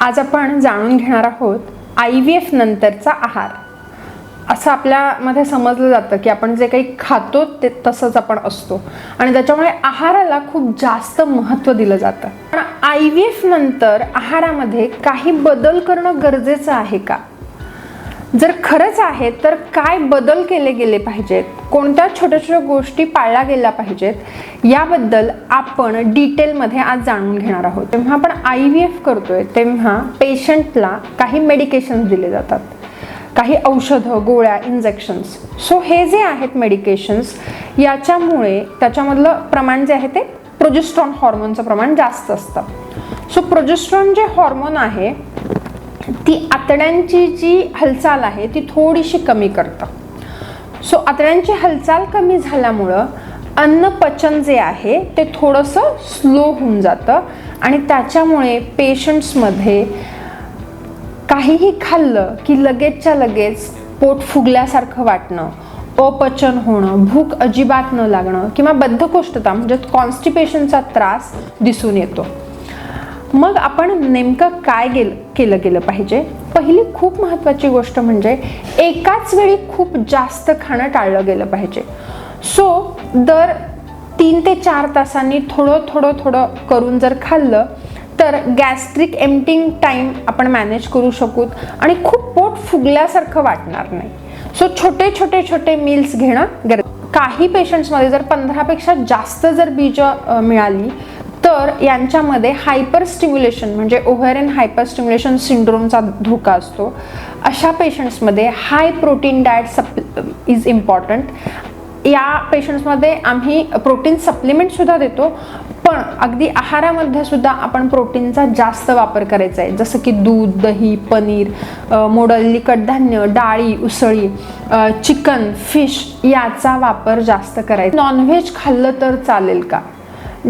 आज आपण जाणून घेणार आहोत आय व्ही एफ नंतरचा आहार. असं आपल्यामध्ये समजलं जातं की आपण जे काही खातो ते तसंच आपण असतो. आणि त्याच्यामुळे आहाराला खूप जास्त महत्त्व दिलं जातं. पण आय व्ही एफ नंतर आहारामध्ये काही बदल करणं गरजेचं आहे का? जर खरंच आहे तर काय बदल केले गेले पाहिजेत? कोणत्या छोट्या छोट्या गोष्टी पाळल्या गेल्या पाहिजेत? याबद्दल आपण डिटेलमध्ये आज जाणून घेणार आहोत. तेव्हा आपण आय व्ही एफ करतोय तेव्हा पेशंटला काही मेडिकेशन्स दिले जातात. काही औषधं गोळ्या इंजेक्शन्स सो हे जे आहेत मेडिकेशन्स याच्यामुळे त्याच्यामधलं प्रमाण जे आहे ते प्रोजेस्ट्रॉन हॉर्मोनचं प्रमाण जास्त असतं. सो प्रोजेस्ट्रॉन जे हॉर्मोन आहे ती आतड्यांची जी हालचाल आहे ती थोडीशी कमी करतं. सो आतड्यांची हालचाल कमी झाल्यामुळं अन्न पचन जे आहे ते थोडंसं स्लो होऊन जातं आणि त्याच्यामुळे पेशंट्समध्ये काहीही खाल्लं की लगेचच्या लगेच पोट फुगल्यासारखं वाटणं अपचन होणं भूक अजिबात न लागणं किंवा बद्धकोष्ठता म्हणजे कॉन्स्टिपेशनचा त्रास दिसून येतो. मग आपण नेमकं काय गेलं केलं गेलं पाहिजे. पहिली खूप महत्त्वाची गोष्ट म्हणजे एकाच वेळी खूप जास्त खाणं टाळलं गेलं पाहिजे. सो दर तीन ते चार तासांनी थोडं थोडं थोडं करून जर खाल्लं तर गॅस्ट्रिक एम्प्टिंग टाईम आपण मॅनेज करू शकूत आणि खूप पोट फुगल्यासारखं वाटणार नाही. सो छोटे छोटे छोटे मील्स घेणं गर काही पेशंट्समध्ये जर पंधरापेक्षा जास्त जर बीज मिळाली तर यांच्यामध्ये हायपर स्टिम्युलेशन म्हणजे ओव्हरेन हायपर स्टिम्युलेशन सिंड्रोमचा धोका असतो. अशा पेशंट्समध्ये हाय प्रोटीन डाएट सप इज इम्पॉर्टंट या पेशंट्समध्ये आम्ही प्रोटीन सप्लिमेंटसुद्धा देतो पण अगदी आहारामध्ये सुद्धा आपण प्रोटीनचा जास्त वापर करायचा आहे. जसं की दूध दही पनीर मोडल्ली मोडलेली कडधान्य डाळी उसळी चिकन फिश याचा वापर जास्त करायचा. नॉनव्हेज खाल्लं तर चालेल का?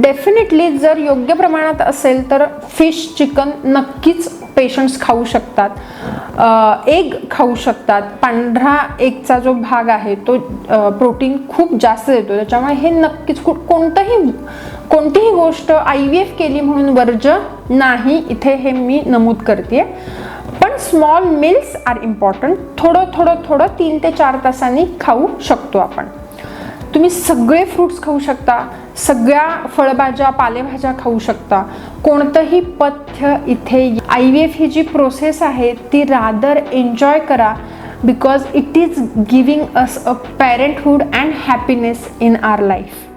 डेफिनेटली जर योग्य प्रमाणात असेल तर फिश चिकन नक्कीच पेशंट्स खाऊ शकतात. एग खाऊ शकतात. पांढरा एगचा जो भाग आहे तो प्रोटीन खूप जास्त देतो. त्याच्यामुळे हे नक्कीच कु- कोणतंही कोणतीही गोष्ट आय व्ही एफ केली म्हणून वर्ज नाही इथे हे मी नमूद करते पण स्मॉल मिल्स आर इम्पॉर्टंट थोडं थोडं थोडं तीन ते चार तासांनी खाऊ शकतो आपण. तुम्ही सगळे फ्रूट्स खाऊ शकता सगळ्या फळभाज्या पालेभाज्या खाऊ शकता. कोणतंही पथ्य इथे आय व्ही एफ ही जी प्रोसेस आहे ती रादर एन्जॉय करा because it is giving us a parenthood and happiness in our life